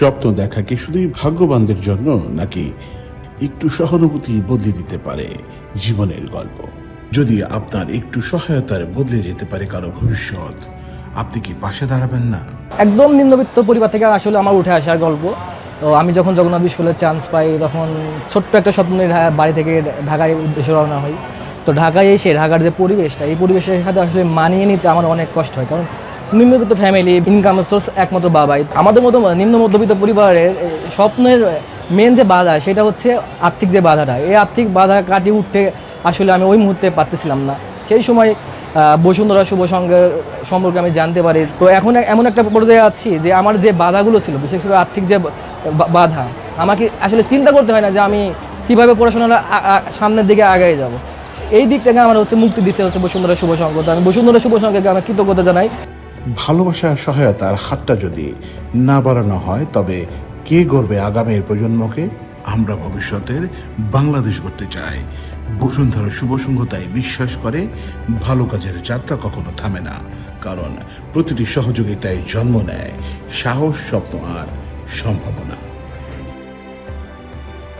স্বপ্ন দেখা কি শুধুই ভাগ্যবানদের জন্য, নাকি একটু সহানুভূতি বদলে দিতে পারে জীবনের গল্প? যদি আপনার একটু সহায়তার বদলে যেতে পারে কারও ভবিষ্যৎ, আপনি কি পাশে দাঁড়াবেন না? একদম নিম্নবিত্ত পরিবার থেকে আসলে আমার উঠে আসার গল্প। তো আমি যখন জগন্নাথ বিশ্ববিদ্যালয়ে চান্স পাই, তখন ছোট্ট একটা স্বপ্ন নিয়ে বাড়ি থেকে ঢাকায় উদ্দেশ্যে রওনা হই। তো ঢাকায় এসে ঢাকার যে পরিবেশটা, এই পরিবেশের সাথে আসলে মানিয়ে নিতে আমার অনেক কষ্ট হয়। কারণ নিম্নবিত্ত ফ্যামিলি ইনকাম সোর্স একমাত্র বাবাই। আমাদের মতো নিম্ন মধ্যবিত্ত পরিবারের স্বপ্নের মেন যে বাধা, সেটা হচ্ছে আর্থিক যে বাধাটা। এই আর্থিক বাধা কাটিয়ে উঠতে আসলে আমি ওই মুহূর্তে পারতেছিলাম না। সেই সময় বসুন্ধরা শুভ সংঘের সম্পর্কে আমি জানতে পারি। তো এখন এমন একটা পর্যায়ে আছি যে আমার যে বাধাগুলো ছিল, বিশেষ করে আর্থিক যে বাধা, আমাকে আসলে চিন্তা করতে হয় না যে আমি কীভাবে পড়াশোনাটা সামনের দিকে আগায় যাব। এই দিক থেকে আমার হচ্ছে মুক্তি দিচ্ছে হচ্ছে বসুন্ধরা শুভ সংঘ। আমি বসুন্ধরা শুভ সংঘকে আমি কৃতজ্ঞতা জানাই। ভালোবাসার সহায়তার হাতটা যদি না বাড়ানো হয়, তবে কে গড়বে আগামীর প্রজন্মকে? আমরা ভবিষ্যতের বাংলাদেশ করতে চাই। বসুন্ধরা শুভ সংঘ বিশ্বাস করে, ভালো কাজের যাত্রা কখনো থামে না। কারণ প্রতিটি সহযোগিতায় জন্ম নেয়। সাহস, স্বপ্ন আর সম্ভাবনা।